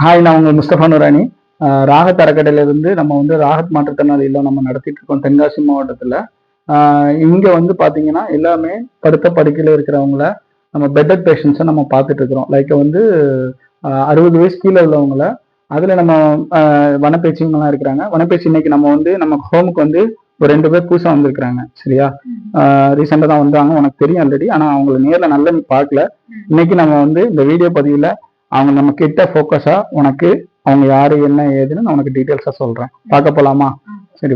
Hi நான் உங்கள் முஸ்தபா நூரானி ராகத் அறக்கட்டளையிலிருந்து நம்ம வந்து ராகத் மாற்றுத்திறனாளி இல்லம் நம்ம நடத்திட்டு இருக்கோம் தென்காசி மாவட்டத்தில். இங்கே வந்து பார்த்தீங்கன்னா எல்லாமே படுத்த படுக்கையில் இருக்கிறவங்கள நம்ம பெட்டட் பேஷண்ட்ஸை நம்ம பார்த்துட்டு இருக்கிறோம் லைக் வந்து அறுபது வயசு கீழே உள்ளவங்கள அதில் நம்ம வனப்பேச்சிங்கெல்லாம் இருக்கிறாங்க வனப்பேச்சி இன்னைக்கு நம்ம வந்து நம்ம ஹோமுக்கு வந்து ஒரு ரெண்டு பேர் புதுசாக வந்திருக்கிறாங்க சரியா? ரீசெண்டாக தான் வந்தாங்க உனக்கு தெரியும் ஆல்ரெடி ஆனால் அவங்கள நேரில் நல்லா நீ பார்க்கல. இன்னைக்கு நம்ம வந்து இந்த வீடியோ பதிவில் அவங்க நம்ம கிட்ட ஃபோக்கஸா உனக்கு அவங்க யாரு என்ன ஏதுன்னு நான் உனக்கு டீட்டெயில்ஸா சொல்றேன். பார்க்க போலாமா? சரி.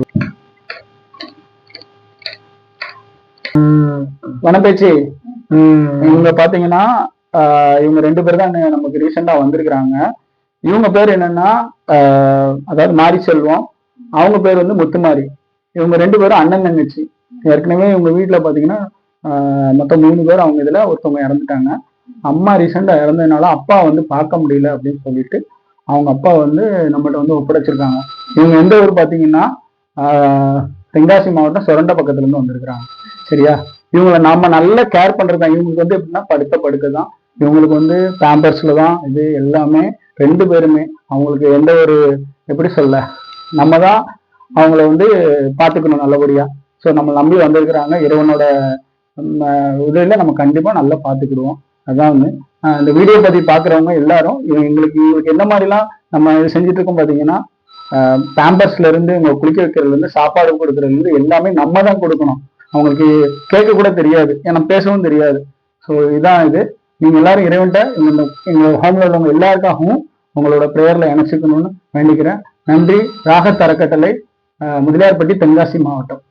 வனப்பேச்சி இவங்க பாத்தீங்கன்னா இவங்க ரெண்டு பேர் தான் நமக்கு ரீசெண்டா வந்திருக்கிறாங்க. இவங்க பேர் என்னன்னா அதாவது மாரி செல்வம். அவங்க பேர் வந்து முத்துமாரி. இவங்க ரெண்டு பேரும் அண்ணன் தங்கச்சி. ஏற்கனவே இவங்க வீட்டுல பாத்தீங்கன்னா மொத்தம் மூணு பேர் அவங்க இதுல ஒருத்தவங்க இறந்துட்டாங்க. அம்மா ரீசெண்டாக இறந்ததுனால அப்பா வந்து பார்க்க முடியல அப்படின்னு சொல்லிட்டு அவங்க அப்பா வந்து நம்மகிட்ட வந்து ஒப்படைச்சிருக்காங்க. இவங்க எந்த ஊர் பார்த்தீங்கன்னா ஆஹ், தென்காசி மாவட்டம் சுரண்ட பக்கத்துல இருந்து வந்திருக்கிறாங்க. சரியா? இவங்களை நாம நல்லா கேர் பண்றதா இவங்களுக்கு வந்து எப்படின்னா படுத்த படுக்க தான். இவங்களுக்கு வந்து பேம்பர்ஸ்ல தான். இது எல்லாமே ரெண்டு பேருமே. அவங்களுக்கு எந்த ஒரு எப்படி சொல்ல நம்ம தான் அவங்கள வந்து பார்த்துக்கணும் நல்லபடியா. ஸோ நம்ம நம்பி வந்திருக்கிறாங்க. இறைவனோட உதவியில நம்ம கண்டிப்பா நல்லா பார்த்துக்கிடுவோம். அதான் ஒண்ணு. இந்த வீடியோ பத்தி பாக்குறவங்க எல்லாரும் எங்களுக்கு இவங்களுக்கு என்ன மாதிரிலாம் நம்ம செஞ்சுட்டு இருக்கோம் பாத்தீங்கன்னா பேம்பர்ஸ்ல இருந்து இவங்க குளிக்க வைக்கிறதுல இருந்து சாப்பாடு கொடுக்கறதுல இருந்து எல்லாமே நம்ம தான் கொடுக்கணும். அவங்களுக்கு கேட்க கூட தெரியாது. ஏன்னா பேசவும் தெரியாது. ஸோ இதுதான் இது. நீங்க எல்லாரும் இறைவன்ட்ட எங்க ஹோம்ல உள்ளவங்க எல்லாருக்காகவும் உங்களோட பிரேயர்ல இணைச்சிக்கணும்னு வேண்டிக்கிறேன். நன்றி. ராக தரக்கட்டளை முதலியார்பட்டி தென்காசி மாவட்டம்.